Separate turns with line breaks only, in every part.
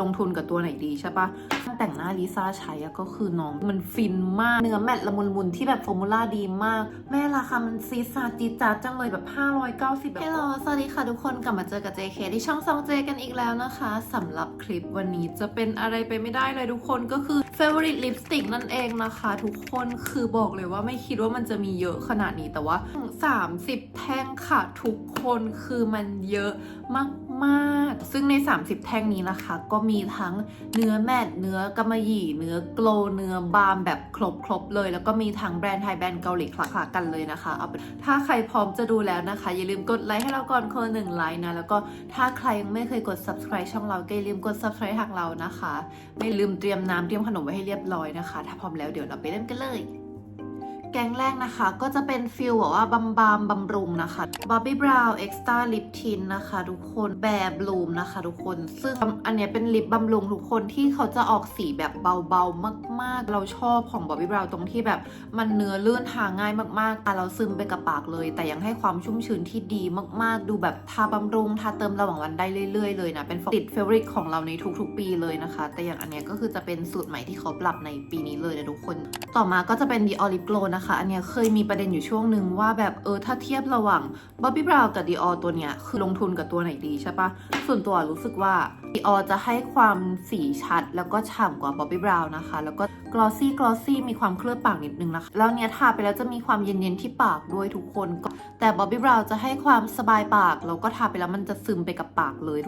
ลงทุนกับตัวไหนดีใช่ปะแต่งหน้าลิซ่าใช้อะก็คือน้องมันฟินมาก เนื้อแมตละมุนมุนๆที่แบบฟอร์มูล่าดีมาก แม่ราคามันซีซาจีดจาดจังเลยแบบ 590แบบฮัลโหลสวัสดีค่ะทุกคนกลับมาเจอกับ JK ที่ช่องซองเจกันอีกแล้วนะคะสำหรับคลิปวันนี้จะเป็นอะไรไปไม่ได้เลยทุกคนก็คือ favorite lipstick นั่นเองนะคะ ทุกคนคือบอกเลยว่าไม่คิดว่ามันจะมีเยอะขนาดนี้แต่ว่า 30 แท่งค่ะทุกคนคือมันเยอะมาก ๆซึ่งใน 30 แท่งนี้นะคะ ก็มีทั้งเนื้อแมตต์เนื้อกำมะหยี่เนื้อโกลเนื้อบาล์มแบบครบๆเลย แล้วก็มีทั้งแบรนด์ไทยแบรนด์เกาหลีคละๆกันเลยนะคะเอาเป็นถ้าใครพร้อมจะดูแล้วนะคะ อย่าลืมกดไลค์ให้เราก่อนคนหนึ่งไลค์นะ แล้วก็ถ้าใครยังไม่เคยกด subscribe ช่องเราก็อย่าลืมกด subscribe ทางเรานะคะ ไม่ลืมเตรียมน้ำเตรียมขนมไว้ให้เรียบร้อยนะคะ ถ้าพร้อมแล้วเดี๋ยวเราไปเริ่มกันเลย แกงแรกนะคะ ก็จะเป็นฟิลแบบว่าบำบามบำรุงนะคะ Bobbi Brown Extra Lip Tint นะคะ ทุกคนแบบลูมนะคะ ทุกคน ซึ่งอันนี้เป็นลิปบำรุงทุกคนที่เขาจะออกสีแบบเบาๆมาก ๆ เราชอบของ Bobbi Brown ตรงที่แบบมันเนื้อลื่นทาง่ายมากๆตาเราซึมไปกับปากเลย แต่ยังให้ความชุ่มชื้นที่ดีมากๆ ดูแบบทาบำรุงทาเติมระหว่างวันได้เรื่อย ๆ เลยนะ เป็นติดเฟเวอริตของเราในทุกๆ ปีเลยนะคะ แต่อย่างอันนี้ก็คือจะเป็นสูตรใหม่ที่เขาปรับในปีนี้เลยนะทุกคน ต่อมาก็จะเป็น The Olive Glow นะคะ อันเนี้ยเคยมีประเด็นอยู่ช่วงหนึ่งว่าแบบเออถ้าเทียบระหว่าง Bobbi Brown กับ Dior ตัวเนี้ยคือลงทุนกับตัวไหนดีใช่ปะส่วนตัวรู้สึกว่า Dior จะให้ความสีชัด แล้วก็ฉ่ำกว่า Bobbi Brown นะคะ แล้วก็ glossy glossy มีความเคลือบปากนิดนึงนะคะ แล้วเนี้ยทาไปแล้วจะมีความเย็นๆที่ปากด้วยทุกคนก็แต่ Bobbi Brown จะให้ความสบายปากแล้วก็ทาไปแล้วมันจะซึมไปกับปากเลย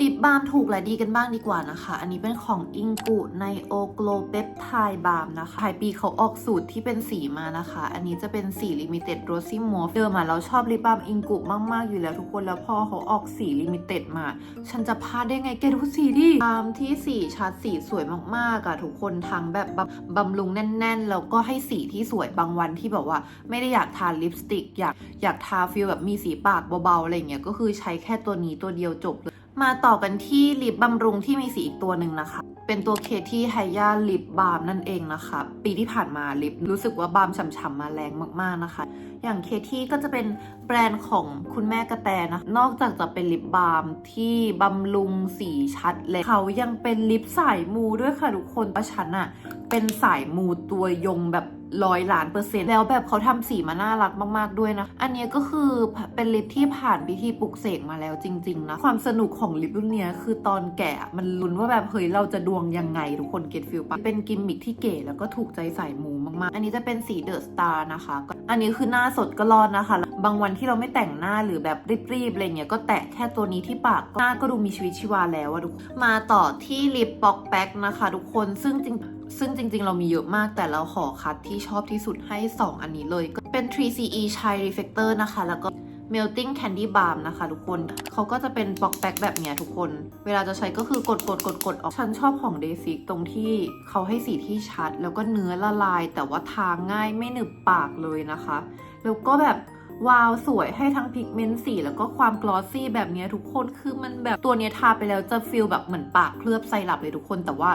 ลิปบาล์มถูกและดีกันบ้างดีกว่านะคะ อันนี้เป็นของอิงกุในโอโกลเปปไทบาล์มนะคะปลายปีเขาออกสูตรที่เป็นสีมานะคะ อันนี้จะเป็นสีลิมิเต็ดโรซี่มอฟเดิมอะเราชอบลิปบาล์มอิงกุมาก ๆ อยู่แล้วทุกคนแล้วพอเขาออกสีลิมิเต็ดมา ฉันจะพลาดได้ไงแกดูสีดิบามที่สีชัดสีสวยมาก ๆอะทุกคนทั้งแบบบำบำรุงแน่น ๆ แล้วก็ให้สีที่สวยบางวันที่แบบว่า ไม่ได้อยากทาลิปสติกอยากอยากทาฟิลแบบมีสีปากเบาๆอะไรเงี้ยก็คือใช้แค่ตัวนี้ตัวเดียวจบเลย มาต่อกันที่ลิปบำรุงที่มีสีอีกตัวหนึ่งนะคะ เป็นตัวเคที่ไฮย่าลิปบาล์มนั่นเองนะคะ ปีที่ผ่านมาลิปรู้สึกว่าบาล์มฉ่ำๆมาแรงมากๆนะคะ อย่างเคที่ก็จะเป็นแบรนด์ของคุณแม่กระแตนะ นอกจากจะเป็นลิปบาล์มที่บำรุงสีชัดเลยเขายังเป็นลิปสายมูด้วยค่ะทุกคนประชันอะเป็นสายมูตัวยงแบบ ร้อยล้านเปอร์เซ็นต์แล้วแบบเขาทำสีมาน่ารักมาก ๆ ด้วยนะ อันนี้ก็คือเป็นลิปที่ผ่านพิธีปลุกเสกมาแล้วจริง ๆ นะ ความสนุกของลิปรุ่นเนี้ยคือตอนแกะมันลุ้นว่าแบบเฮ้ยเราจะดวงยังไงทุกคนเก็ตฟิลปะเป็นกิมมิคที่เก๋แล้วก็ถูกใจใสายมูมากๆ อันนี้จะเป็นสีเดอะสตาร์นะคะก็อันนี้คือหน้าสดก็รอดนะคะ บางวันที่เราไม่แต่งหน้าหรือแบบรีบๆอะไรเงี้ยก็แตะแค่ตัวนี้ที่ปากหน้าก็ดูมีชีวิตชีวาแล้วอะทุกมาต่อที่ลิปป๊อกแป๊กนะคะ ทุกคนซึ่งจริง ซึ่งจริงๆ เรามีเยอะมากแต่เราขอคัดที่ชอบที่สุดให้ 2 อันนี้เลย เป็น 3CE Chai Reflector นะคะ แล้วก็ Melting Candy Balm นะคะทุกคน เขาก็จะเป็นปอกแป๊กแบบเนี้ยทุกคน เวลาจะใช้ก็คือกดกดกดกดออก ฉันชอบของ d a ซิกตรงที่เขาให้สีที่ชัด แล้วก็เนื้อละลาย แต่ว่าทาง่ายไม่หนึบปากเลยนะคะ แล้วก็แบบวาวสวยให้ทั้งพิกเมนต์สีแล้วก็ความกลอสซี่แบบนี้ทุกคนคือมันแบบตัวเนี้ยทาไปแล้วจะฟีลแบบเหมือนปากเคลือบไซรัปเลยทุกคนแต่ว่า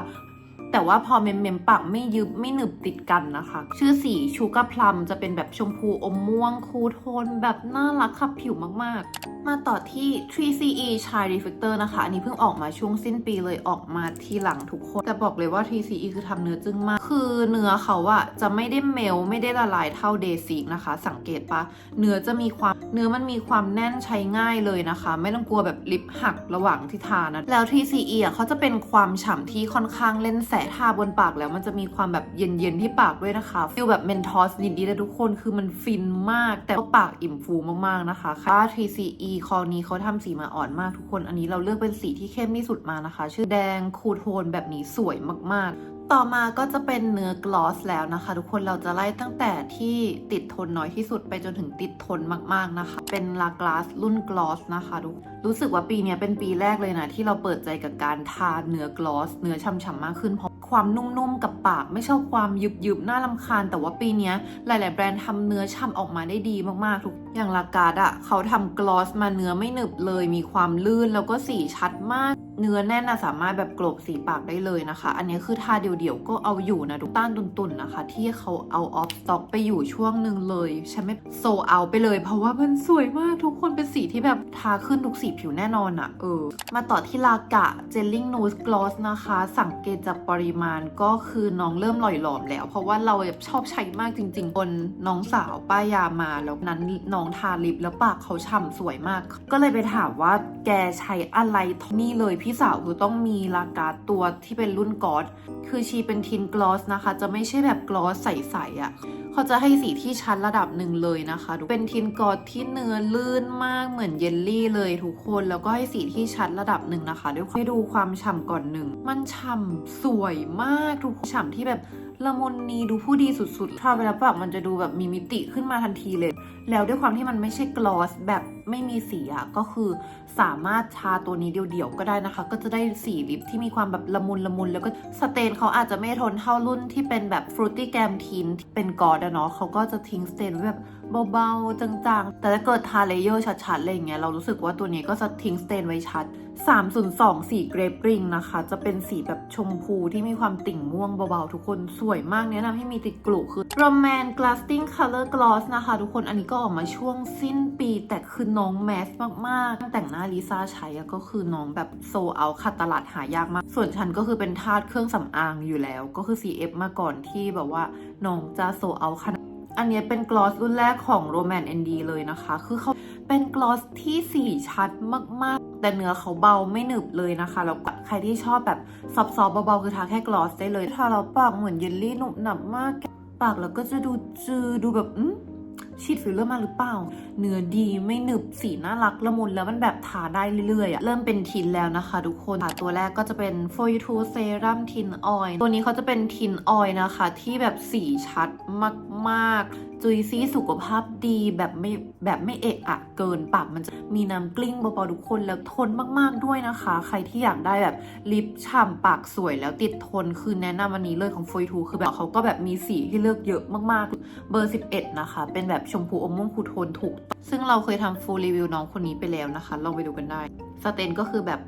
แต่ว่าพอเมมเมมปากไม่ยึบไม่หนึบติดกันนะคะ ชื่อสีชูกาพลัมจะเป็นแบบชมพูอมม่วงคูโทน แบบน่ารักขับผิวมากๆ มาต่อที่ 3CE Chai Reflector นะคะ อันนี้เพิ่งออกมาช่วงสิ้นปีเลยออกมาทีหลังทุกคน แต่บอกเลยว่า 3CE คือทำเนื้อจึ้งมาก คือเนื้อเขาอะจะไม่ได้เมลไม่ได้ละลายเท่าเดซิกนะคะ สังเกตปะเนื้อจะมีความเนื้อมันมีความแน่นใช้ง่ายเลยนะคะ ไม่ต้องกลัวแบบลิปหักระหว่างที่ทานะแล้ว 3CE อะเขาจะเป็นความฉ่ำที่ค่อนข้างเล่นแสทาบนปากแล้วมันจะมีความแบบเย็นๆที่ปากด้วยนะคะฟิลแบบเมนทอสนิดๆนะทุกคนคือมันฟินมาก แต่ว่าปากอิ่มฟูมากๆนะคะค่า 3CE คอนี้เขาทำสีมาอ่อนมากทุกคนอันนี้เราเลือกเป็นสีที่เข้มที่สุดมานะคะ ชื่อแดงคูลโทนแบบนี้สวยมากๆ ต่อมาก็จะเป็นเนื้อกลอสแล้วนะคะ ทุกคนเราจะไล่ตั้งแต่ที่ติดทนน้อยที่สุดไปจนถึงติดทนมากๆนะคะ เป็นลากลาสรุ่นกลอสนะคะทุกรู้สึกว่าปีนี้เป็นปีแรกเลยนะที่เราเปิดใจกับการทาเนื้อกลอส เนื้อฉ่ำๆมากขึ้นเพราะความนุ่มๆกับปาก ไม่ชอบความยุบๆน่าลำคาญ แต่ว่าปีนี้หลาย ๆ แบรนด์ทำเนื้อฉ่ำออกมาได้ดีมากๆทุกอย่างลากาดอะเขาทำกลอสมาเนื้อไม่หนึบเลย มีความลื่นแล้วก็สีชัดมาก เนื้อแน่นนะสามารถแบบกลบสีปากได้เลยนะคะ อันนี้คือทาเดี่ยวๆก็เอาอยู่นะทุกต้านตุนๆนะคะ ที่เขาเอาออฟสต็อกไปอยู่ช่วงหนึ่งเลยฉันไม่โซเอาไปเลย เพราะว่ามันสวยมากทุกคนเป็นสีที่แบบทาขึ้นทุกสีผิวแน่นอนอะเออ มาต่อที่ลากะเจลลิ่งนูสกลอสนะคะ สังเกตจากปริมาณก็คือน้องเริ่มหล่อยหลอมแล้ว เพราะว่าเราแบบชอบใช้มากจริงๆคนน้องสาวป้ายามาแล้วนั้นน้องทาลิปแล้วปากเขาฉ่ำสวยมาก ก็เลยไปถามว่าแกใช้อะไรนี่เลยพี่สาวคือต้องมีลากาตัวที่เป็นรุ่นกอสคือชีเป็นทินกลอสนะคะ จะไม่ใช่แบบกลอสใสๆอะ่ะเขาจะให้สีที่ชัดระดับหนึ่งเลยนะคะดูเป็นทินกอสที่เนื้อลื่นมากเหมือนเยลลี่เลยทุกคนแล้วก็ให้สีที่ชัดระดับหนึ่งนะคะด้วยให้ดูความฉ่ำก่อนหนึ่งมันฉ่ำสวยมากทุกคนฉ่ำที่แบบ ละมุนนีดูผู้ดีสุดๆทาเวลาปากมันจะดูแบบมีมิติขึ้นมาทันทีเลย แล้วด้วยความที่มันไม่ใช่กลอสแบบไม่มีสีอะก็คือสามารถทาตัวนี้เดี่ยวๆก็ได้นะคะ ก็จะได้สีลิปที่มีความแบบละมุนละมุนแล้วก็สเตนเขาอาจจะไม่ทนเท่ารุ่นที่เป็นแบบฟรุตตี้แกมทีนเป็นกอดเนาะเขาก็จะทิ้งสเตนไว้แบบเบาๆจางๆ แต่ถ้าเกิดทาเลเยอร์ชัดๆอะไรอย่างเงี้ยเรารู้สึกว่าตัวนี้ก็จะทิ้งสเตนไว้ชัด 302สีเกรปริงนะคะ จะเป็นสีแบบชมพูที่มีความติ่งม่วงเบาๆ ทุกคนสวยมากแนะนำให้มีติดกลุ่คือ Roman Glasting Color Gloss นะคะ ทุกคนอันนี้ก็ออกมาช่วงสิ้นปี แต่คือน้องแมสมากๆ แต่งหน้าลิซ่าใช้ก็คือน้องแบบโซเอาค่ะตลาดหายากมาก ส่วนฉันก็คือเป็นทาสเครื่องสำอางอยู่แล้ว ก็คือ CF มาก่อนที่แบบว่าน้องจะโซเอาขนาดอันนี้เป็นกลอสรุ่นแรกของ Roman ND เลยนะคะ คือเขาเป็นกลอสที่สีชัดมากๆ แต่เนื้อเขาเบาไม่หนึบเลยนะคะ แล้วก็ใครที่ชอบแบบซอฟๆเบาๆคือทาแค่กลอสได้เลยทาแล้วปากเหมือนเยลลี่หนุบหนับมาก ปากแล้วก็จะดูจืดดูแบบอืมฉีดฟิลเลอร์มาหรือเปล่า เนื้อดีไม่หนึบสีน่ารักละมุนแล้วมันแบบทาได้เรื่อยๆอะเริ่มเป็นทินแล้วนะคะทุกคนค่ะตัวแรกก็จะเป็น For You To Serum Tin Oil ตัวนี้เขาจะเป็นทินออยนะคะ ที่แบบสีชัดมากๆจุยซี่สุขภาพดีแบบไม่แบบไม่เอะอะเกินปากมันจะมีน้ำกลิ้งเบาๆทุกคนแล้วทนมากๆด้วยนะคะ ใครที่อยากได้แบบลิปฉ่ำปากสวยแล้วติดทนคือแนะนำวันนี้เลยของ For You To คือแบบเขาก็แบบมีสีให้เลือกเยอะมากๆ เบอร์ 11 นะคะ เป็นแบบชมพูอมม่วงคูโทนถูก ซึ่งเราเคยทำฟูลรีวิวน้องคนนี้ไปแล้วนะคะลองไปดูกันได้สเตนก็คือแบบ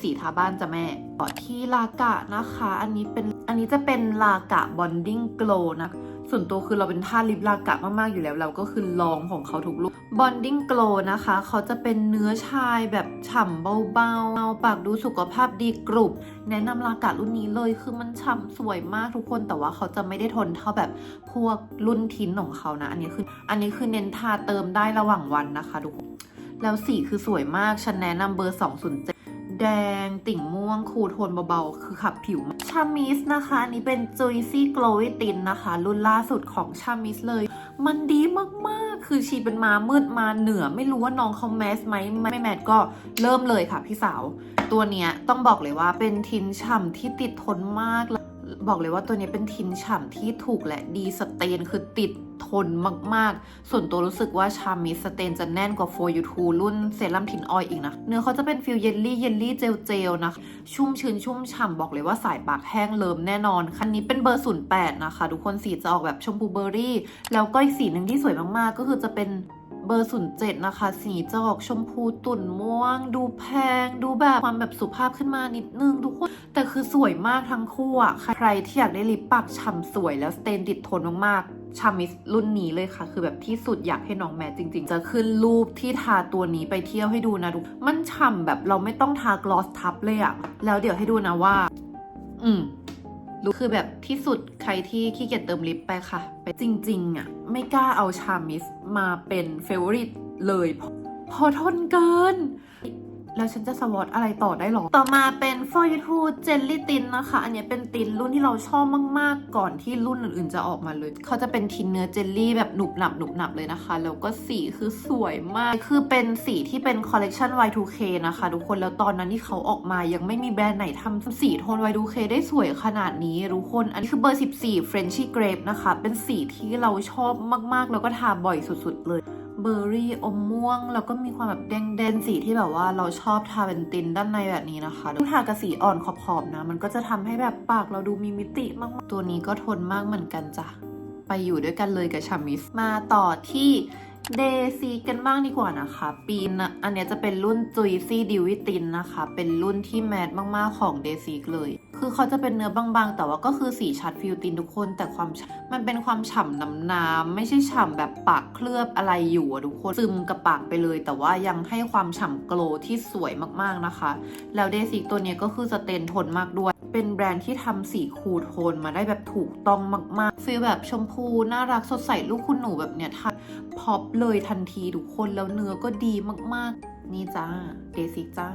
สีทาบ้านจะแม่ต่อที่ลากะนะคะ อันนี้เป็นอันนี้จะเป็นลากะบอนดิ้งโกลนะ ส่วนตัวคือเราเป็นท่าลิปลากะมากๆอยู่แล้ว เราก็คือลองของเขาทุกลุกบอนดิ้งโกลนะคะ เขาจะเป็นเนื้อชายแบบฉ่ำเบาๆเอาปากดูสุขภาพดีกรุบ แนะนำลากะรุ่นนี้เลยคือมันฉ่ำสวยมากทุกคน แต่ว่าเขาจะไม่ได้ทนเท่าแบบพวกรุ่นทินของเขานะ อันนี้คืออันนี้คือเน้นทาเติมได้ระหว่างวันนะคะทุกคน แล้วสีคือสวยมากฉันแนะนำเบอร์ 207 แดงติ่งม่วงคูโทนเบาๆ คือขับผิวชามิสนะคะ อันนี้เป็นจุยซี่โกลวิตินนะคะ รุ่นล่าสุดของชามิสเลย มันดีมาก ๆ คือชีเป็นมามืดมาเหนือ ไม่รู้ว่าน้องเขาแมสไหมไม่แมสก็เริ่มเลยค่ะพี่สาว ตัวเนี้ยต้องบอกเลยว่าเป็นทินฉ่ำที่ติดทนมาก บอกเลยว่าตัวนี้เป็นทินฉ่ำที่ถูกและดีสเตนคือติดทนมากๆ ส่วนตัวรู้สึกว่าชามิสสเตนจะแน่นกว่า For You To รุ่นเซรั่มทินออยอีกนะ เนื้อเขาจะเป็นฟิลเยลลี่เยลลี่เจลเจลนะคะชุ่มชื้นชุ่มฉ่ำบอกเลยว่าสายปากแห้งเลิมแน่นอน คันนี้เป็นเบอร์ 08 นะคะ ทุกคนสีจะออกแบบชมพูเบอร์รี่ แล้วก็อีกสีหนึ่งที่สวยมากๆ ก็คือจะเป็น เบอร์ 07 นะคะ สีจะออกชมพูตุ่นม่วง ดูแพง ดูแบบความแบบสุภาพขึ้นมานิดนึงทุกคน แต่คือสวยมากทั้งคู่อะใครที่อยากได้ลิปปากฉ่ำสวยแล้วสเตนติดทนมากๆชามิสรุ่นนี้เลยค่ะ คือแบบที่สุดอยากให้น้องแมทจริง ๆ จะขึ้นรูปที่ทาตัวนี้ไปเที่ยวให้ดูนะทุกมันฉ่ำแบบเราไม่ต้องทากลอสทับเลยอะแล้วเดี๋ยวให้ดูนะว่า อืม รู้คือแบบที่สุดใครที่ขี้เกียจเติมลิปไปค่ะ ไปจริงๆอะไม่กล้าเอาชามิสมาเป็นเฟเวอริตเลยเพราะพอทนเกิน แล้วฉันจะสวอตอะไรต่อได้หรอ ต่อมาเป็น For You To Jelly Tin นะคะ อันนี้เป็นตินรุ่นที่เราชอบมาก ๆ ก่อนที่รุ่นอื่น ๆ จะออกมาเลย เขาจะเป็นทินเนื้อเจลลี่แบบหนุบหนับหนุบหนับเลยนะคะ แล้วก็สีคือสวยมาก คือเป็นสีที่เป็นคอลเลกชัน Y2K นะคะ ทุกคน แล้วตอนนั้นที่เขาออกมา ยังไม่มีแบรนด์ไหนทำสีโทน Y2K ได้สวยขนาดนี้ทุกคน อันนี้คือเบอร์ 14 Frenchy Grape นะคะ เป็นสีที่เราชอบมาก ๆ แล้วก็ทาบ่อยสุด ๆ เลย เบอร์รี่อมม่วง แล้วก็มีความแบบแดงแดงๆสีที่แบบว่าเราชอบทาเป็นตินด้านในแบบนี้นะคะถ้าทากับสีอ่อนขอบๆนะ มันก็จะทำให้แบบปากเราดูมีมิติมากๆตัวนี้ก็ทนมากเหมือนกันจ้ะไปอยู่ด้วยกันเลยกับชามิสมาต่อที่เดซีกันบ้างดีกว่านะคะ ปีนะอันเนี้ยจะเป็นรุ่นจุยซี่ดิวิตินนะคะ เป็นรุ่นที่แมทมากๆของเดซีเลย คือเขาจะเป็นเนื้อบางๆ แต่ว่าก็คือสีชัดฟิลตินทุกคน แต่ความมันเป็นความฉ่ำน้ำน้ำๆไม่ใช่ฉ่ำแบบปากเคลือบอะไรอยู่อะทุกคนซึมกับปากไปเลย แต่ว่ายังให้ความฉ่ำโกลที่สวยมากๆนะคะ แล้วเดซิกตัวนี้ก็คือสเตนทนมากด้วย เป็นแบรนด์ที่ทำสีคูลโทนมาได้แบบถูกต้องมากๆฟีลแบบชมพูน่ารักสดใสลูกคุณหนูแบบเนี้ยทัพอปเลยทันทีทุกคนแล้วเนื้อก็ดีมากๆ นี่จ้าเดซิกจ้า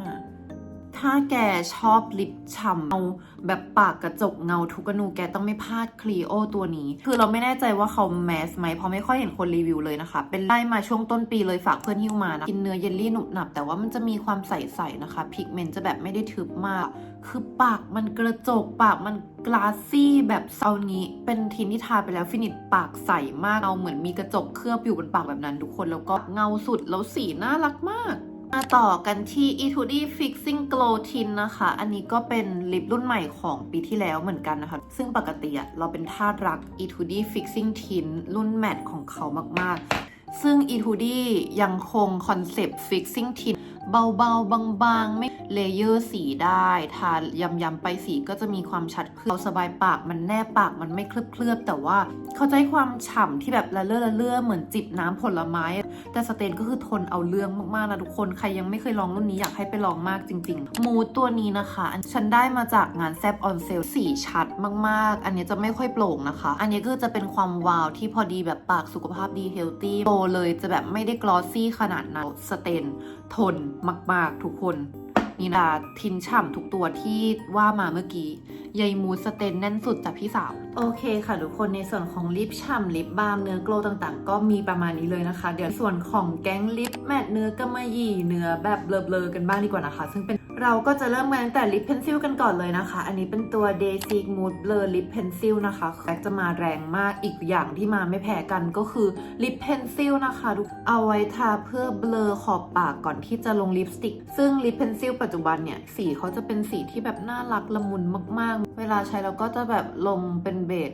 ถ้าแกชอบลิปฉ่ำเงาแบบปากกระจกเงาทุกนูแกต้องไม่พลาดคลีโอตัวนี้ คือเราไม่แน่ใจว่าเขาแมสไหมเพราะไม่ค่อยเห็นคนรีวิวเลยนะคะ เป็นได้มาช่วงต้นปีเลยฝากเพื่อนหิ้วมานะ กินเนื้อเยลลี่หนุบหนับ แต่ว่ามันจะมีความใสๆนะคะพิกเมนต์จะแบบไม่ได้ทึบมาก คือปากมันกระจกปากมันกลาซี่แบบเซานี้ เป็นทินที่ทาไปแล้วฟินิชปากใสมากเอาเหมือนมีกระจกเคลือบอยู่บนปากแบบนั้นทุกคนแล้วก็เงาสุดแล้วสีน่ารักมาก มาต่อกันที่ etude fixing glow tint นะคะ อันนี้ก็เป็นลิปรุ่นใหม่ของปีที่แล้วเหมือนกันนะคะ ซึ่งปกติอะเราเป็นทาสรัก etude fixing tint รุ่นแมตต์ของเขามาก ๆ ซึ่ง etude ยังคงคอนเซปต์ fixing tint เบาๆ บางๆ ไม่เลเยอร์สีได้ทายำๆไปสีก็จะมีความชัดขึ้นเราสบายปากมันแนบปากมันไม่เคลือบๆแต่ว่าเขาใจความฉ่ำที่แบบละเลื่อละเลื่อเหมือนจิบน้ำผลไม้ แต่สเตนก็คือทนเอาเรื่องมากๆนะทุกคนใครยังไม่เคยลองรุ่นนี้อยากให้ไปลองมากจริงๆ มูดตัวนี้นะคะอันฉันได้มาจากงานแซบออนเซลสีชัดมากๆ อันนี้จะไม่ค่อยโปร่งนะคะ อันนี้ก็จะเป็นความวาวที่พอดีแบบปากสุขภาพดีเฮลตี้โตเลยจะแบบไม่ได้กลอสซี่ขนาดนั้นสเตน ทนมาก ๆ ทุกคนนี่นะทินฉ่ำทุกตัวที่ว่ามาเมื่อกี้ยายมูสเตนแน่นสุดจากพี่สาว โอเคค่ะทุกคนในส่วนของลิปฉ่ำลิปบาล์มเนื้อโกลต่างๆ ก็มีประมาณนี้เลยนะคะ เดี๋ยวส่วนของแก๊งลิปแมทเนื้อกำมะหยี่เนื้อแบบเบลอๆกันบ้างดีกว่านะคะ ซึ่งเป็น เราก็จะเริ่มกันตั้งแต่ลิปเพนซิลกันก่อนเลยนะคะ อันนี้เป็นตัว d a y s i c Mood Blur Lip Pencil นะคะแบ็จะมาแรงมากอีกอย่างที่มาไม่แพ้กันก็คือลิปเพนซิลนะคะทุกเอาไว้ทาเพื่อเบลอขอบปากก่อนที่จะลงลิปสติก ซึ่งลิปเพนซิลปัจจุบันเนี่ย สีเขาจะเป็นสีที่แบบน่ารักละมุนมากๆ เวลาใช้เราก็จะแบบลงเป็นเบส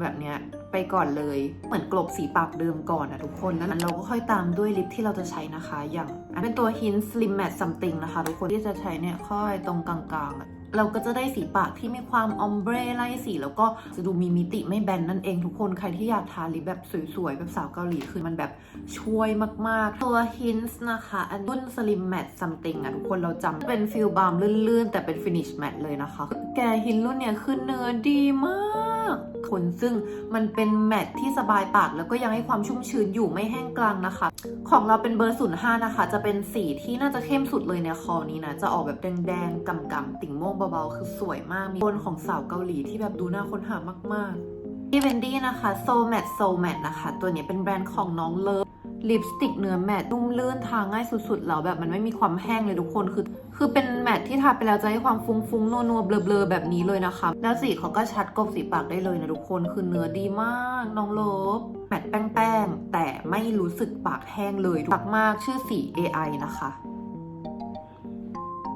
แบบเนี้ยไปก่อนเลย เหมือนกลบสีปากเดิมก่อนนะทุกคนนั้นเราก็ค่อยตามด้วยลิปที่เราจะใช้นะคะ อย่างอันเป็นตัว Hint Slim Matte Something นะคะ ทุกคนที่จะใช้เนี่ยค่อยตรงกลางๆ เราก็จะได้สีปากที่มีความอมเบรไล่สี แล้วก็จะดูมีมิติไม่แบนนั่นเองทุกคนใครที่อยากทาลิปแบบสวยๆ แบบสาวเกาหลีคือมันแบบช่วยมากๆ ตัว Hints นะคะ อันรุ่น Slim Matte Something อะทุกคนเราจำเป็นฟิลบาล์มลื่นๆ แต่เป็น Finish Matte เลยนะคะ แกหินรุ่นเนี่ยคือเนื้อดีมาก คนซึ่งมันเป็นแมตที่สบายปาก แล้วก็ยังให้ความชุ่มชื้นอยู่ไม่แห้งกลางนะคะ ของเราเป็นเบอร์ศูนย์ห้านะคะ จะเป็นสีที่น่าจะเข้มสุดเลยในคอนี้นะ จะออกแบบแดงๆกำๆติ่งม่วงเบาๆ คือสวยมาก มีโทนของสาวเกาหลีที่แบบดูน่าค้นหามากๆที่เวนดี้นะคะโซแมทโซแมทนะคะ ตัวนี้เป็นแบรนด์ของน้องเลิฟ ลิปสติกเนื้อแมตต์นุ่มลื่นทาง่ายสุดๆแล้วแบบมันไม่มีความแห้งเลยทุกคนคือ คือเป็นแมตต์ที่ทาไปแล้วจะให้ความฟุ้งๆนัวๆเบลอๆแบบนี้เลยนะคะแล้วสีเขาก็ชัดกบสีปากได้เลยนะทุกคนคือเนื้อดีมากน้องโลบแมตต์แป้งๆแต่ไม่รู้สึกปากแห้งเลยปักมากชื่อสี AI นะคะ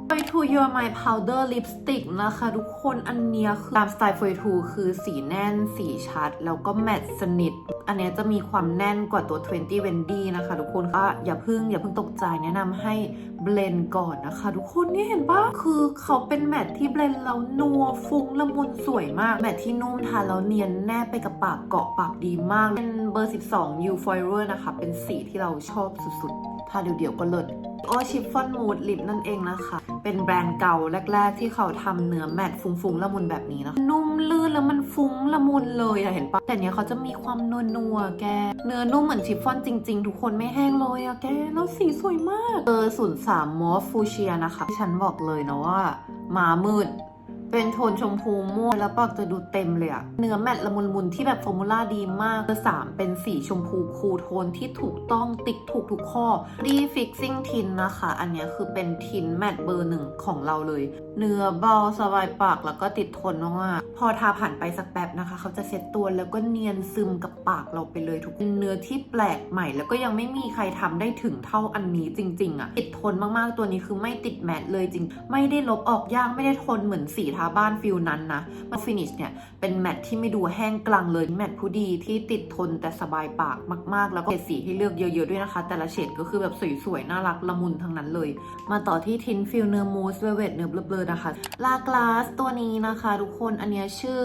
ไป To Your My Powder Lipstick นะคะ ทุกคนอันเนี้ยคือตามสไตล์ f o y t o คือสีแน่น สีชัด แล้วก็แมตต์สนิท อันเนี้ยจะมีความแน่นกว่าตัว 20 Wendy นะคะ ทุกคนก็อย่าพิ่งอย่าพิ่งตกใจแนะนำให้เบลนก่อนนะคะ ทุกคนนี่เห็นปะคือเขาเป็นแมตต์ที่เบลนแล้วนัวฟุ้งละมุนสวยมาก แมตต์ที่นุ่มทาแล้วเนียนแนบไปกับปากเกาะปากดีมากเป็นเบอร์ 12 U Forever นะคะเป็นสีที่เราชอบสุดๆ ทาเดี่ยวๆก็เลิศโอชิฟฟอนมูดลิปนั่นเองนะคะ เป็นแบรนด์เก่าแรก ๆ ที่เขาทำเนื้อแมตต์ฟุ้งๆละมุนแบบนี้นะนุ่มลื่นแล้วมันฟุ้งละมุนเลยอะเห็นปะแต่เนี้ยเขาจะมีความนัวๆแก เนื้อนุ่มเหมือนชิฟฟ่อนจริง ๆ ทุกคนไม่แห้งเลยอะแก แล้วสีสวยมากเบอศูนย์สามมอฟฟูเชียนะคะที่ฉันบอกเลยนะว่ามามืด เป็นโทนชมพูม่วงแล้วปากจะดูเต็มเลยอะเนื้อแมตต์ละมุนมุนที่แบบฟอร์มูล่าดีมากเบอร์สามเป็นสีชมพูคูโทนที่ถูกต้องติ๊กถูกทุกข้อรีฟิกซิ่งทินนะคะ อันนี้คือเป็นทินแมตต์เบอร์หนึ่งของเราเลย เนื้อเบาสบายปากแล้วก็ติดทนมากๆพอทาผ่านไปสักแป๊บนะคะ เขาจะเซ็ตตัวแล้วก็เนียนซึมกับปากเราไปเลยทุกเนื้อที่แปลกใหม่ แล้วก็ยังไม่มีใครทำได้ถึงเท่าอันนี้จริง ๆอะติดทนมากๆตัวนี้คือไม่ติดแมตต์เลยจริง ไม่ได้ลบออกยากไม่ได้ทนเหมือนสีทาบ้านฟิลนั้นนะมาฟินิชเนี่ยเป็นแมทที่ไม่ดูแห้งกลางเลยแมทผู้ดีที่ติดทนแต่สบายปากมาก ๆ แล้วก็เฉดสีให้เลือกเยอะ ๆ ด้วยนะคะ แต่ละเฉดก็คือแบบสวย ๆ น่ารักละมุนทั้งนั้นเลย มาต่อที่ทินฟิลเนื้อมูสเวเวตเนื้อเบลอๆนะคะลากลาสตัวนี้นะคะ ทุกคนอันเนี้ยชื่อ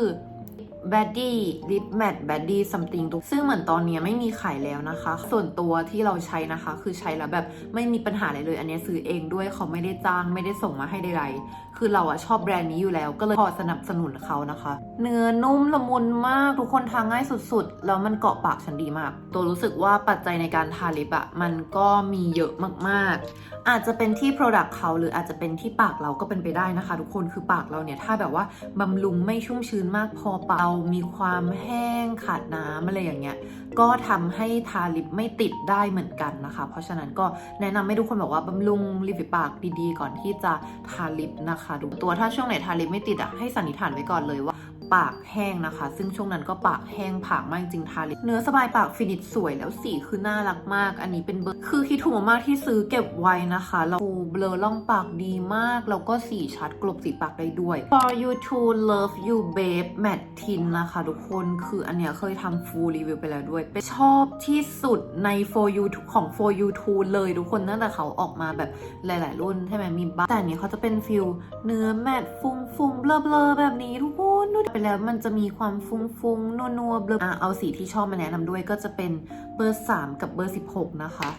b a d d y Lip Matte b a d d y something ทุกซึ่งเหมือนตอนนี้ไม่มีขายแล้วนะคะ ส่วนตัวที่เราใช้นะคะ คือใช้แล้วแบบไม่มีปัญหาอะไรเลย อันนี้ซื้อเองด้วยเขาไม่ได้จ้างไม่ได้ส่งมาให้ใดๆ คือเราอะชอบแบรนด์นี้อยู่แล้ว ก็เลยขอสนับสนุนเขานะคะ เนื้อนุ่มละมุนมากทุกคนทาง่ายสุดๆ แล้วมันเกาะปากฉันดีมาก ตัวรู้สึกว่าปัจจัยในการทาลิปอะมันก็มีเยอะมากๆ อาจจะเป็นที่ Product เขาหรืออาจจะเป็นที่ปากเราก็เป็นไปได้นะคะ ทุกคนคือปากเราเนี่ยถ้าแบบว่าบำรุงไม่ชุ่มชื้นมากพอปากเรามีความแห้งขาดน้ำอะไรอย่างเงี้ยก็ทำให้ทาลิปไม่ติดได้เหมือนกันนะคะ เพราะฉะนั้นก็แนะนำให้ทุกคนบอกว่าบำรุงริมฝีปากดีๆ ก่อนที่จะทาลิปนะคะดูตัวถ้าช่วงไหนทาลิปไม่ติดอะให้สันนิษฐานไว้ก่อนเลยว่า ปากแห้งนะคะ ซึ่งช่วงนั้นก็ปากแห้งผากมากจริงทาลิปเนื้อสบายปากฟินิชสวยแล้วสีคือน่ารักมาก อันนี้เป็นเบอร์คือคิดถูกมากที่ซื้อเก็บไว้นะคะแล้วเบลอล่องปากดีมาก แล้วก็สีชัดกลบสีปากได้ด้วย For you to love you babe matte tin นะคะ ทุกคนคืออันเนี้ยเคยทำ full review ไปแล้วด้วยเป็นชอบที่สุดใน For you ของ For you to เลยทุกคนตั้งแต่เขาออกมาแบบหลาย ๆ รุ่นใช่ไหมมีบ้าแต่อันนี้เขาจะเป็นฟิลเนื้อแมตต์ฟุ้งๆเบลอๆแบบนี้ทุกคนดูไปแล้วมันจะมีความฟุ้งๆนัวๆเบลออะเอาสีที่ชอบมาแนะนำด้วยก็จะเป็นเบอร์ 3 กับเบอร์ 16 นะคะ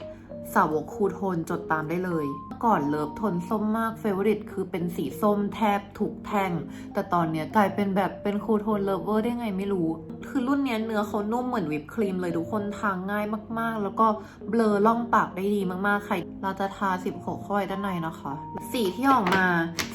สาวกคูโทนจดตามได้เลย ก่อนเลิฟทนส้มมากเฟเวอริตคือเป็นสีส้มแทบถูกแท่ง แต่ตอนเนี้ยกลายเป็นแบบเป็นคูโทนเลิฟเวอร์ได้ไงไม่รู้ คือรุ่นเนี้ยเนื้อเขานุ่มเหมือนวิปครีมเลยทุกคนทางง่ายมากๆ แล้วก็เบลอล่องปากได้ดีมากๆ ใครเราจะทา 16เข้าไปด้านในนะคะ สีที่ออกมา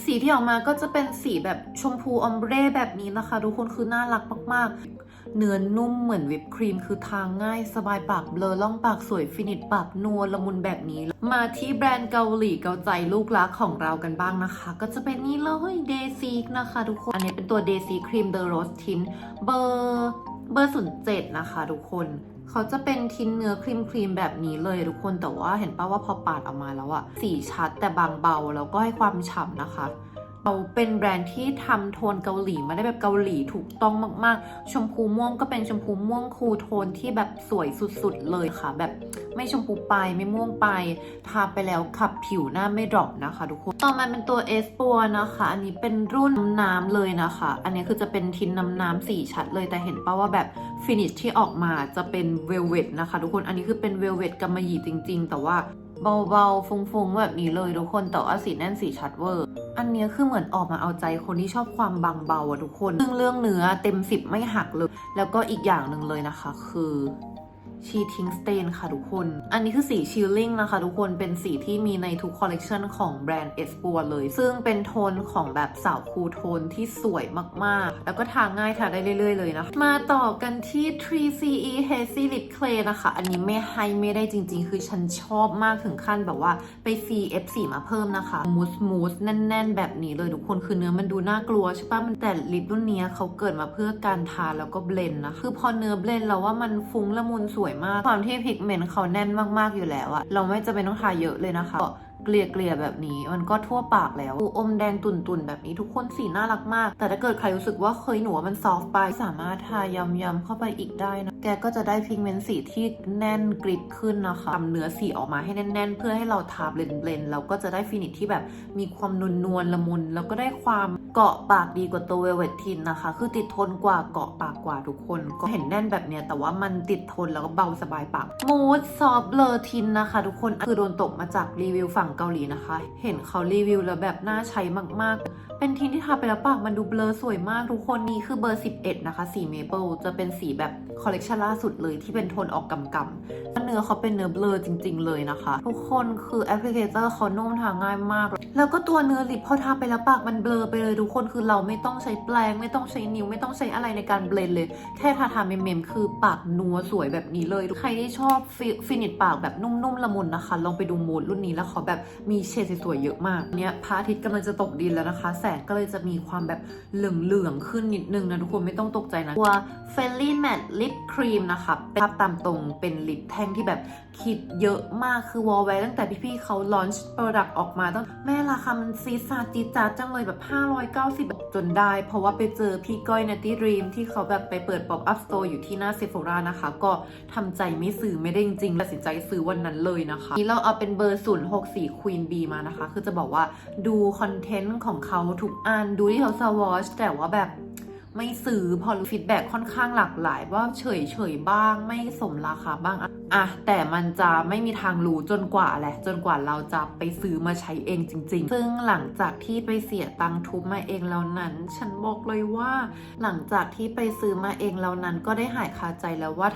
สีที่ออกมาก็จะเป็นสีแบบชมพูออมเบรแบบนี้นะคะทุกคนคือน่ารักมากๆ เนื้อนุ่มเหมือนวิปครีม คือทางง่ายสบายปากเบลอล่องปากสวยฟินิชปากนัวละมุนแบบนี้ มาที่แบรนด์เกาหลีเกาใจลูกรักของเรากันบ้างนะคะ ก็จะเป็นนี่เลยเดซีนะคะทุกคน อันนี้เป็นตัวเดซีครีมเดอะโรสทินเบอร์เบอร์ศูนย์เจ็ดนะคะทุกคนเขาจะเป็นทินเนื้อครีมครีมแบบนี้เลยทุกคนแต่ว่าเห็นป่าว่าพอปาดออกมาแล้วอะสีชัดแต่บางเบาแล้วก็ให้ความฉ่ำนะคะ เราเป็นแบรนด์ที่ทำโทนเกาหลีมาได้แบบเกาหลีถูกต้องมากๆ ชมพูม่วงก็เป็นชมพูม่วงคูโทนที่แบบสวยสุดๆเลยค่ะ แบบไม่ชมพูไปไม่ม่วงไปทาไปแล้วขับผิวหน้าไม่ดรอปนะคะทุกคนต่อมาเป็นตัวเอสปัวนะคะ อันนี้เป็นรุ่นน้ำเลยนะคะ อันนี้คือจะเป็นทินน้ำน้ำสีชัดเลยแต่เห็นป่าว่าแบบฟินิชที่ออกมาจะเป็นเวลเวตนะคะ ทุกคนอันนี้คือเป็นเวลเวตกำมะหยี่จริง ๆ แต่ว่า เบาๆ ฟุ้งๆ แบบนี้เลยทุกคน แต่ว่าสีแน่นสีชัดเวอร์ อันนี้คือเหมือนออกมาเอาใจคนที่ชอบความบางเบาอะทุกคน ซึ่งเรื่องเนื้อเต็มสิบไม่หักเลย แล้วก็อีกอย่างหนึ่งเลยนะคะ คือ ชีทิงสเตนค่ะทุกคน อันนี้คือสีชิลลิ่งนะคะทุกคน เป็นสีที่มีในทุกคอลเลกชันของแบรนด์เอสปัวเลย ซึ่งเป็นโทนของแบบสาวคูโทนที่สวยมากๆ แล้วก็ทาง่ายทาได้เรื่อยๆเลยนะ มาต่อกันที่ 3CE Hazy Lip Clay นะคะ อันนี้ไม่ให้ไม่ได้จริงๆ คือฉันชอบมากถึงขั้นแบบว่าไป CF4 มาเพิ่มนะคะมูสมูสแน่น ๆ แบบนี้เลยทุกคน คือเนื้อมันดูน่ากลัวใช่ปะมันแต่ลิปรุ่นเนี้ยเขาเกิดมาเพื่อการทาแล้วก็เบลนด์นะ คือพอเนื้อเบลนด์แล้วว่ามันฟุ้งละมุนสวยมาก ความที่พิกเมนต์เขาแน่นมากๆอยู่แล้วอะเราไม่จำเป็นต้องทาเยอะเลยนะคะ เกลี่ยเกลี่ยแบบนี้ มันก็ทั่วปากแล้วอมแดงตุ่นๆ แบบนี้ทุกคนสีน่ารักมาก แต่ถ้าเกิดใครรู้สึกว่าเคยหนูว่ามันซอฟต์ไป สามารถทายำๆเข้าไปอีกได้นะ แกก็จะได้พิกเมนต์สีที่แน่นกริบขึ้นนะคะทำเนื้อสีออกมาให้แน่น ๆ เพื่อให้เราทาเบลนเบลนแล้วก็จะได้ฟินิชที่แบบมีความนวลนวลๆละมุน แล้วก็ได้ความเกาะปากดีกว่าตัวเวลเวตทินนะคะ คือติดทนกว่าเกาะปากกว่าทุกคน ก็เห็นแน่นแบบเนี้ยแต่ว่ามันติดทนแล้วก็เบาสบายปากมูดซอฟเลอทินนะคะ ทุกคนคือโดนตกมาจากรีวิวฝั่งเกาหลีนะคะ เห็นเขารีวิวแล้วแบบน่าใช้มากๆ เป็นทินที่ทาไปแล้วปากมันดูเบลอสวยมากทุกคนนี่คือเบอร์ 11 นะคะ สีเมเปิลจะเป็นสีแบบคอลเลกชันล่าสุดเลยที่เป็นโทนออกกำกำเนื้อเขาเป็นเนื้อเบลอจริง ๆ เลยนะคะ ทุกคนคือแอปพลิเคเตอร์เขานุ่มทาง่ายมาก แล้วก็ตัวเนื้อลิปพอทาไปแล้วปากมันเบลอไปเลยทุกคนคือเราไม่ต้องใช้แปรงไม่ต้องใช้นิ้วไม่ต้องใช้อะไรในการเบลนเลย แค่ทาทาเมมๆคือปากนัวสวยแบบนี้เลยใครที่ชอบฟินิชปากแบบนุ่มๆละมุนนะคะ ลองไปดูมูดรุ่นนี้แล้วเขาแบบมีเฉดสวยๆเยอะมากเนี้ยพระอาทิตย์กำลังจะตกดินแล้วนะคะแสงก็เลยจะมีความแบบเหลืองๆขึ้นนิดนึงนะทุกคนไม่ต้องตกใจนะตัว f e l l y Matte Lip Cream นะคะเป็นภาพตามตรงเป็นลิปแท่งที่แบบ คิดเยอะมากคือวอลไว้ตั้งแต่พี่ๆเขาลอนช์โปรดักต์ออกมาต้องแม่ราคามันซีซาจีจาดจังเลยแบบ 590แบบจนได้ เพราะว่าไปเจอพี่ก้อยนัตตี้รีมที่เขาแบบไปเปิดป๊อปอัพสโตร์อยู่ที่หน้าเซฟ h รานะคะ ก็ทำใจไม่ซื้อไม่ได้จริงๆตัดสินใจซื้อวันนั้นเลยนะคะนี่เราเอาเป็นเบอร์ 064 Queen B มานะคะ คือจะบอกว่าดูคอนเทนต์ของเขาทุกอันดูที่เขาสวอชแต่ว่าแบบไม่ซื้อพอฟีดแบ็ค่อนข้างหลากหลายว่าเฉยเฉยๆบ้างไม่สมราคาบ้าง อะอะแต่มันจะไม่มีทางรู้จนกว่าแหละ จนกว่าเราจะไปซื้อมาใช้เองจริง ๆ ซึ่งหลังจากที่ไปเสียตังทุบมาเองแล้วนั้น ฉันบอกเลยว่า หลังจากที่ไปซื้อมาเองแล้วนั้น ก็ได้หายคาใจแล้วว่า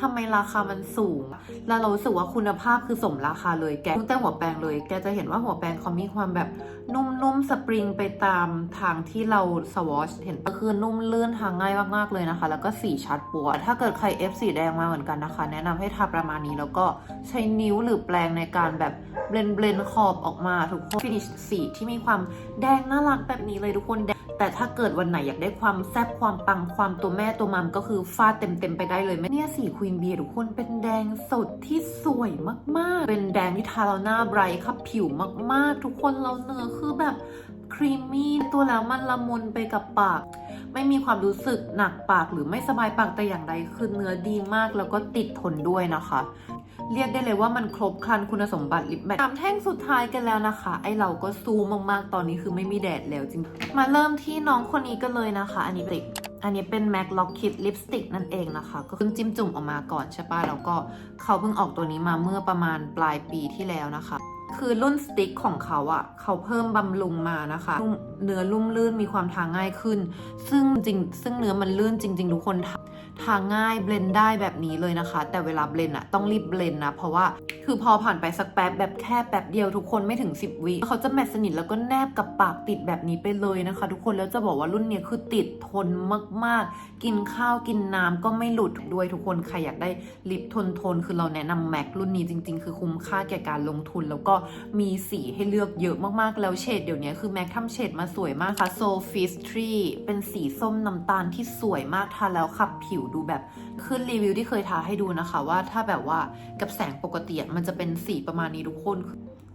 ทำไมราคามันสูง แล้วเรารู้สึกว่าคุณภาพคือสมราคาเลยแกตั้งแต่หัวแปรงเลย แกจะเห็นว่าหัวแปรงเขามีความแบบนุ่มๆสปริงไปตามทางที่เราสวอชเห็นปะคือนุ่มลื่นทางง่ายมากๆเลยนะคะ แล้วก็สีชัดปัวถ้าเกิดใคร F สีแดงมาเหมือนกันนะคะ แนะนำให้ทาประมาณนี้แล้วก็ใช้นิ้วหรือแปรงในการแบบเบลนเบลนขอบออกมาทุกคนฟินิชสีที่มีความแดงน่ารักแบบนี้เลยทุกคนแต่ถ้าเกิดวันไหนอยากได้ความแซ่บความปังความตัวแม่ตัวมัมก็คือฟาดเต็มๆไปได้เลยเนี่ยสีควีนเบียทุกคนเป็นแดงสดที่สวยมากๆ เป็นแดงที่ทาเราหน้าไบรท์ขับผิวมากๆ ทุกคนเราเนื้อคือแบบครีมมี่ตัวแล้วมันละมุนไปกับปาก ไม่มีความรู้สึกหนักปากหรือไม่สบายปากแต่อย่างใดคือเนื้อดีมากแล้วก็ติดทนด้วยนะคะ เรียกได้เลยว่ามันครบครันคุณสมบัติลิปแมทสามแท่งสุดท้ายกันแล้วนะคะ ไอเราก็สู้มากๆตอนนี้คือไม่มีแดดแล้วจริง มาเริ่มที่น้องคนนี้กันเลยนะคะ อันนี้เป็นอันนี้เป็น MAC Lock Kit Lipstick นั่นเองนะคะ ก็เพิ่งจิ้มจุ่มออกมาก่อนใช่ปะแล้วก็เขาเพิ่งออกตัวนี้มาเมื่อประมาณปลายปีที่แล้วนะคะ คือรุ่นสติ๊กของเขาอะ่ะ เขาเพิ่มบำรุงมานะคะ เนื้อลุ่มลื่นมีความทาง่ายขึ้น ซึ่งจริงซึ่งเนื้อมันลื่นจริง ๆ ทุกคน ทาง่ายเบลนได้แบบนี้เลยนะคะ แต่เวลาเบลนอะต้องรีบเบลนนะ เพราะว่าคือพอผ่านไปสักแป๊บแบบแค่แป๊บเดียวทุกคนไม่ถึง 10 วิเขาจะแมทสนิทแล้วก็แนบกับปากติดแบบนี้ไปเลยนะคะ ทุกคนแล้วจะบอกว่ารุ่นเนี้ยคือติดทนมากๆ กินข้าวกินน้ำก็ไม่หลุดด้วยทุกคนใครอยากได้ลิปทนทนคือเราแนะนำแม็กรุ่นนี้จริง ๆ คือคุ้มค่าแก่การลงทุน แล้วก็มีสีให้เลือกเยอะมากๆแล้วเฉดเดี๋ยวนี้คือแม็กทำเฉดมาสวยมากค่ะ So f i s t r y เป็นสีส้มน้ำตาลที่สวยมากทาแล้วขับผิวดูแบบขึ้นรีวิวที่เคยทาให้ดูนะคะ ว่าถ้าแบบว่ากับแสงปกติมันจะเป็นสีประมาณนี้ทุกคน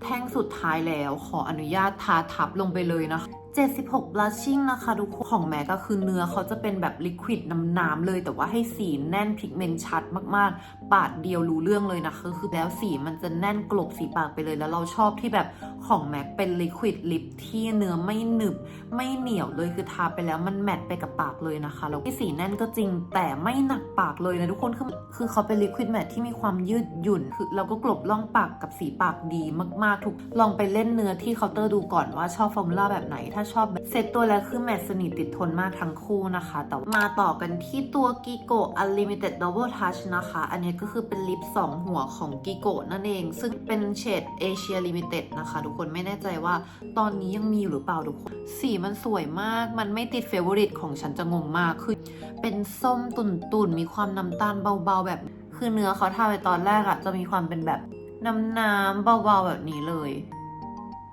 แท่งสุดท้ายแล้วขออนุญาตทาทับลงไปเลยนะคะ 76 blushing นะคะทุกคนของแม็กก็คือเนื้อเขาจะเป็นแบบลิควิดน้ำๆเลย แต่ว่าให้สีแน่นพิกเมนต์ชัดมากๆ ปาดเดียวรู้เรื่องเลยนะคะคือแล้วสีมันจะแน่นกลบสีปากไปเลย แล้วเราชอบที่แบบของแม็กเป็นลิควิดลิปที่เนื้อไม่หนึบ ไม่เหนียวเลยคือทาไปแล้วมันแมทไปกับปากเลยนะคะแล้วที่สีแน่นก็จริงแต่ไม่หนักปากเลยนะทุกคนคือคือเขาเป็นลิควิดแมทที่มีความยืดหยุ่นคือเราก็กลบร่องปากกับสีปากดีมากๆทุกลองไปเล่นเนื้อที่เคาน์เตอร์ดูก่อนว่าชอบฟอร์มูล่าแบบไหนถ้าชอบแบบเซตตัวแล้วคือแมทสนิทติดทนมากทั้งคู่นะคะ แต่มาต่อกันที่ตัวกิโก Unlimited Double Touch นะคะ อันนี้ก็คือเป็นลิป 2 หัวของกิโกนั่นเอง ซึ่งเป็นเฉด Asia Limited นะคะ ทุกคนไม่แน่ใจว่าตอนนี้ยังมีอยู่หรือเปล่าทุกคน สีมันสวยมาก มันไม่ติดเฟเวอริตของฉันจะงงมาก คือเป็นส้มตุ่นตุนๆมีความน้ำตาลเบาๆ แบบ คือเนื้อเขาทาไปตอนแรกอะจะมีความเป็นแบบน้ำน้ำๆเบาๆแบบนี้เลย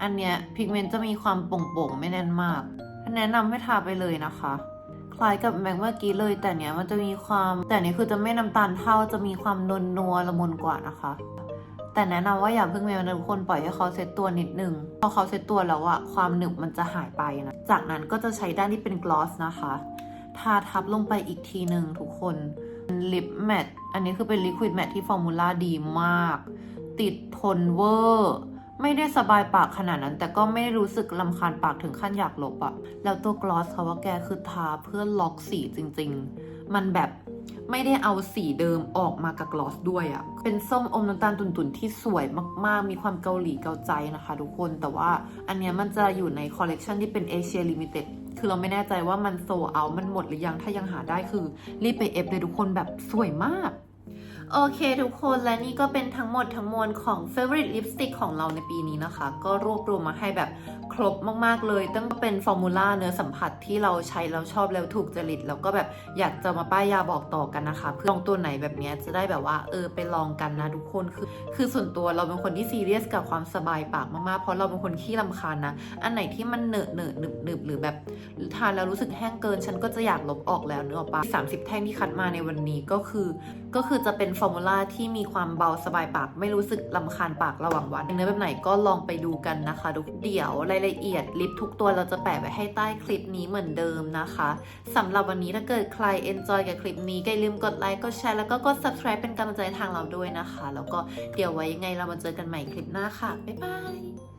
อันเนี้ยพิกเมนต์จะมีความโป่งๆ ไม่แน่นมาก แนะนำให้ทาไปเลยนะคะ คล้ายกับแม็กเมื่อกี้เลย แต่เนี้ยมันจะมีความ แต่เนี้ยคือจะไม่น้ำตาลเท่าจะมีความนวลนัวละมุนกว่านะคะ แต่แนะนำว่าอย่าเพิ่งเมลนะทุกคนปล่อยให้เขาเซตตัวนิดนึง พอเขาเซตตัวแล้วอะความหนึบมันจะหายไปนะ จากนั้นก็จะใช้ด้านที่เป็นกลอสนะคะ ทาทับลงไปอีกทีหนึ่งทุกคนลิปแมทอันนี้คือเป็นลิควิดแมทที่ฟอร์มูล่าดีมาก ติดทนเวอร์ ไม่ได้สบายปากขนาดนั้น แต่ก็ไม่ได้รู้สึกลำคาญปากถึงขั้นอยากลบอะแล้วตัวกลอสเขาว่าแกคือทาเพื่อล็อกสีจริง ๆ มันแบบไม่ได้เอาสีเดิมออกมากับกลอสด้วยอะเป็นส้มอมน้ำตาลตุ่นๆ ที่สวยมากๆ มีความเกาหลีเกาใจนะคะ ทุกคน แต่ว่าอันเนี้ยมันจะอยู่ในคอลเลกชันที่เป็นเอเชียลิมิเต็ด คือเราไม่แน่ใจว่ามันโซเอา มันหมดหรือยัง ถ้ายังหาได้คือรีบไปเอฟเลยทุกคนแบบสวยมาก โอเคทุกคนและนี่ก็เป็นทั้งหมดทั้งมวลของ favorite lipstick ของเราในปีนี้นะคะ ก็รวบรวมมาให้แบบครบมาก ๆ เลย ตั้งเป็นฟอร์มูล่าเนื้อสัมผัสที่เราใช้แล้วชอบแล้วถูกจริต แล้วก็แบบอยากจะมาป้ายยาบอกต่อกันนะคะ เพื่อลองตัวไหนแบบนี้จะได้แบบว่าเออไปลองกันนะทุกคนคือ คือส่วนตัวเราเป็นคนที่ซีเรียสกับความสบายปากมากๆ เพราะเราเป็นคนขี้ลำคาญนะ อันไหนที่มันเหนอะเหนอะหนึบหนึบหรือแบบทานแล้วรู้สึกแห้งเกิน ฉันก็จะอยากลบออกแล้วเนื้อออกปะ30แท่งที่คัดมาในวันนี้ก็คือ ก็คือจะเป็นฟอร์มูล่าที่มีความเบาสบายปาก ไม่รู้สึกลำคาญปากระหว่างวันเนื้อแบบไหนก็ลองไปดูกันนะคะทุกเดี๋ยวรายละเอียดลิปทุกตัวเราจะแปะไว้ให้ใต้คลิปนี้เหมือนเดิมนะคะสำหรับวันนี้ถ้าเกิดใคร enjoy กับคลิปนี้ก็อย่าลืมกดไลค์กดแชร์แล้วก็กด subscribe เป็นกำลังใจทางเราด้วยนะคะ แล้วก็เดี๋ยวไว้ยังไงเรามาเจอกันใหม่คลิปหน้าค่ะบ๊ายบาย